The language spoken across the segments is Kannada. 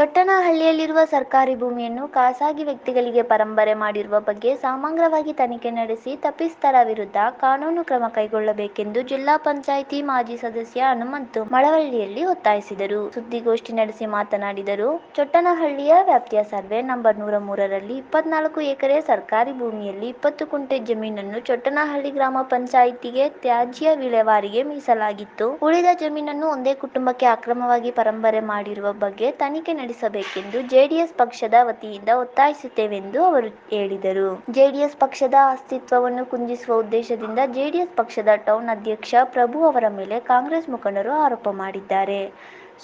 ಚೊಟ್ಟನಹಳ್ಳಿಯಲ್ಲಿರುವ ಸರ್ಕಾರಿ ಭೂಮಿಯನ್ನು ಖಾಸಗಿ ವ್ಯಕ್ತಿಗಳಿಗೆ ಪರಂಪರೆ ಮಾಡಿರುವ ಬಗ್ಗೆ ಸಮಗ್ರವಾಗಿ ತನಿಖೆ ನಡೆಸಿ ತಪ್ಪಿಸ್ಥರ ವಿರುದ್ಧ ಕಾನೂನು ಕ್ರಮ ಕೈಗೊಳ್ಳಬೇಕೆಂದು ಜಿಲ್ಲಾ ಪಂಚಾಯಿತಿ ಮಾಜಿ ಸದಸ್ಯ ಹನುಮಂತು ಮಳವಳ್ಳಿಯಲ್ಲಿ ಒತ್ತಾಯಿಸಿದರು. ಸುದ್ದಿಗೋಷ್ಠಿ ನಡೆಸಿ ಮಾತನಾಡಿದರು. ಚೊಟ್ಟನಹಳ್ಳಿಯ ವ್ಯಾಪ್ತಿಯ ಸರ್ವೆ ನಂಬರ್ ನೂರ ಮೂರರಲ್ಲಿ ಇಪ್ಪತ್ನಾಲ್ಕು ಎಕರೆ ಸರ್ಕಾರಿ ಭೂಮಿಯಲ್ಲಿ ಇಪ್ಪತ್ತು ಕುಂಟೆ ಜಮೀನನ್ನು ಚೊಟ್ಟನಹಳ್ಳಿ ಗ್ರಾಮ ಪಂಚಾಯಿತಿಗೆ ತ್ಯಾಜ್ಯ ವಿಲೇವಾರಿಗೆ ಮೀಸಲಾಗಿತ್ತು. ಉಳಿದ ಜಮೀನನ್ನು ಒಂದೇ ಕುಟುಂಬಕ್ಕೆ ಅಕ್ರಮವಾಗಿ ಪರಂಪರೆ ಮಾಡಿರುವ ಬಗ್ಗೆ ತನಿಖೆ ನಡೆಸಬೇಕೆಂದು ಜೆಡಿಎಸ್ ಪಕ್ಷದ ವತಿಯಿಂದ ಒತ್ತಾಯಿಸುತ್ತೇವೆಂದು ಅವರು ಹೇಳಿದರು. ಜೆಡಿಎಸ್ ಪಕ್ಷದ ಅಸ್ತಿತ್ವವನ್ನು ಕುಂದಿಸುವ ಉದ್ದೇಶದಿಂದ ಜೆಡಿಎಸ್ ಪಕ್ಷದ ಟೌನ್ ಅಧ್ಯಕ್ಷ ಪ್ರಭು ಅವರ ಮೇಲೆ ಕಾಂಗ್ರೆಸ್ ಮುಖಂಡರು ಆರೋಪ ಮಾಡಿದ್ದಾರೆ.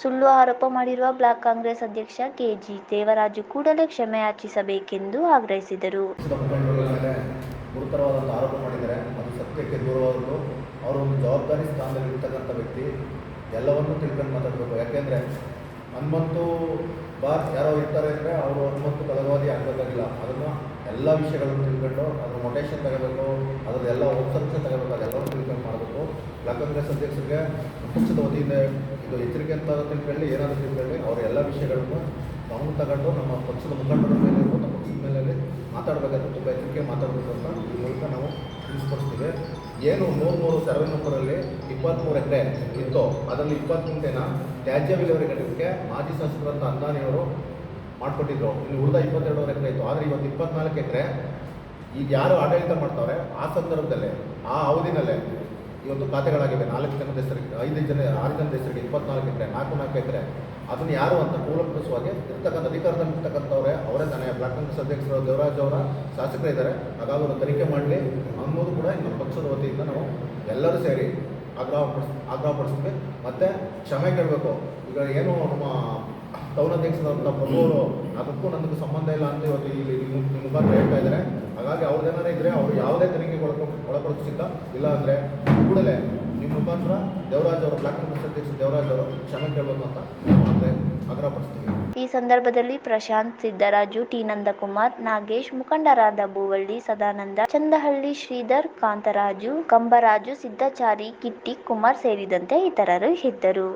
ಸುಳ್ಳು ಆರೋಪ ಮಾಡಿರುವ ಬ್ಲಾಕ್ ಕಾಂಗ್ರೆಸ್ ಅಧ್ಯಕ್ಷ ಕೆಜಿ ದೇವರಾಜು ಕೂಡಲೇ ಕ್ಷಮೆ ಯಾಚಿಸಬೇಕೆಂದು ಆಗ್ರಹಿಸಿದರು. ಎಲ್ಲವನ್ನೂ ತಿಳ್ಕೊಂಡು ಮಾತಾಡಬೇಕು ಯಾಕೆಂದರೆ ಹನುಮಂತು ಬಾರ್ ಯಾರೋ ಇರ್ತಾರೆ ಅಂದರೆ ಅವರು ಹನುಮಂತು ಕಲಗವಾದಿ ಆಗಬೇಕಾಗಿಲ್ಲ. ಅದನ್ನು ಎಲ್ಲ ವಿಷಯಗಳನ್ನು ತಿಳ್ಕೊಂಡು ಅದ್ರ ಮೊಟೇಷನ್ ತಗೋಬೇಕು ಎಲ್ಲ ವಂಶಾಂಶ ತಗೋಬೇಕು, ಅದೆಲ್ಲವನ್ನೂ ತಿಳ್ಕೊಂಡು ಮಾಡಬೇಕು. ಬ್ಲಾಕ್ ಕಾಂಗ್ರೆಸ್ ಅಧ್ಯಕ್ಷರಿಗೆ ಪಕ್ಷದ ವತಿಯಿಂದ ಇದು ಎಚ್ಚರಿಕೆ ಅಂತ ತಿಳ್ಕೊಳ್ಳಿ, ಏನಾದರೂ ತಿಳ್ಕೊಳ್ಳಿ, ಅವರ ಎಲ್ಲ ವಿಷಯಗಳನ್ನು ಗಮನ ತಗೊಂಡು ನಮ್ಮ ಪಕ್ಷದ ಮುಖಂಡರ ಮೇಲೆ ಇರ್ಬೋದು, ಪಕ್ಷದ ಮೇಲೆ ಮಾತಾಡಬೇಕಾದ್ರೆ ತುಂಬ ಎಚ್ಚರಿಕೆ ಮಾತಾಡಬೇಕು ಅಂತ ಈ ಮೂಲಕ ನಾವು ತಿಳಿಸ್ಕೊಡ್ತೀವಿ. ಏನು ಮೂರು ಸರ್ವೆ ನಂಬರಲ್ಲಿ ಇಪ್ಪತ್ತ್ಮೂರು ಎಕರೆ ಇತ್ತು ಅದರಲ್ಲಿ ಇಪ್ಪತ್ತು ಗುಂಟೆನ ತ್ಯಾಜ್ಯ ವಿಲೇವಾರಿ ಘಟಕಕ್ಕೆ ಮಾಜಿ ಶಾಸಕರಂತ ಅಂದಾನಿಯವರು ಮಾಡಿಕೊಟ್ಟಿದ್ರು. ಇಲ್ಲಿ ಉಳಿದ ಇಪ್ಪತ್ತೆರಡೂವರೆ ಎಕರೆ ಇತ್ತು. ಆದರೆ ಇವತ್ತು ಇಪ್ಪತ್ನಾಲ್ಕು ಎಕರೆ ಈಗ ಯಾರು ಆಡಳಿತ ಮಾಡ್ತಾವ್ರೆ? ಆ ಸಂದರ್ಭದಲ್ಲೇ, ಆ ಅವಧಿನಲ್ಲೇ ಇವತ್ತು ಖಾತೆಗಳಾಗಿವೆ. ನಾಲ್ಕು ಜನದ ಹೆಸರಿಗೆ ಐದು ಜನ, ಆರು ಜನದ ಹೆಸರಿಗೆ ಇಪ್ಪತ್ನಾಲ್ಕು ಎಕರೆ ನಾಲ್ಕು ನಾಲ್ಕು ಎಕರೆ ಅದನ್ನು ಯಾರು ಅಂತ ಕೂಲಂಕುಷವಾಗಿ ಇರ್ತಕ್ಕಂಥ ಅಧಿಕಾರದಲ್ಲಿ ಇರ್ತಕ್ಕಂಥವ್ರೆ, ಅವರೇ ತಾನೇ. ಬ್ಲಾಕ್ ಕಾಂಗ್ರೆಸ್ ಅಧ್ಯಕ್ಷರು ದೇವರಾಜ್ ಅವರ ಶಾಸಕರು ಇದ್ದಾರೆ ಹಾಗಾಗಿ ತನಿಖೆ ಮಾಡಲಿ. ಅನ್ನೋದು ಕೂಡ ನಮ್ಮ ಪಕ್ಷದ ವತಿಯಿಂದ ನಾವು ಎಲ್ಲರೂ ಸೇರಿ ಆಗ್ರಹ ಪಡಿಸ್, ಆಗ್ರಹ ಪಡಿಸ್ತೀವಿ ಮತ್ತು ಕ್ಷಮೆ ಕೇಳಬೇಕು. ಈಗ ಏನು ನಮ್ಮ ಟೌನ್ ಅಧ್ಯಕ್ಷರಾದಂಥ ಪ್ರಭು ಅದಕ್ಕೂ ನನಗೂ ಸಂಬಂಧ ಇಲ್ಲ ಅಂತ ಇವತ್ತು ಇಲ್ಲಿ ನಿಮ್ಮ ಮುಖಾಂತರ ಹೇಳ್ತಾ ಇದ್ದಾರೆ. ಹಾಗಾಗಿ ಅವ್ರದ್ದೇನಾರು ಇದ್ರೆ ಅವರು ಯಾವುದೇ ತನಿಖೆಗೆ ಒಳಪ ಒಳಪಡಿಸಿಲ್ಲ ಇಲ್ಲ ಅಂದರೆ ಕೂಡಲೇ ನಿಮ್ಮ ಮುಖಾಂತರ ದೇವರಾಜ್ ಅವರು ಬ್ಲಾಕ್ ಕಾಂಗ್ರೆಸ್ ಅಧ್ಯಕ್ಷ ದೇವರಾಜ್ ಅವರು ಕ್ಷಮೆ ಕೇಳಬೇಕು ಅಂತ ಪಡಿಸ್ತೀವಿ. ಈ ಸಂದರ್ಭದಲ್ಲಿ ಪ್ರಶಾಂತ್ ಸಿದ್ದರಾಜು, ಟಿ ನಂದಕುಮಾರ್, ನಾಗೇಶ್, ಮುಖಂಡರಾದ ಭೂವಳ್ಳಿ, ಸದಾನಂದ, ಚಂದಹಳ್ಳಿ, ಶ್ರೀಧರ್, ಕಾಂತರಾಜು, ಕಂಬರಾಜು ಸಿದ್ದಚಾರಿ ಕಿಟ್ಟಿ, ಕುಮಾರ್ ಸೇರಿದಂತೆ ಇತರರು ಇದ್ದರು.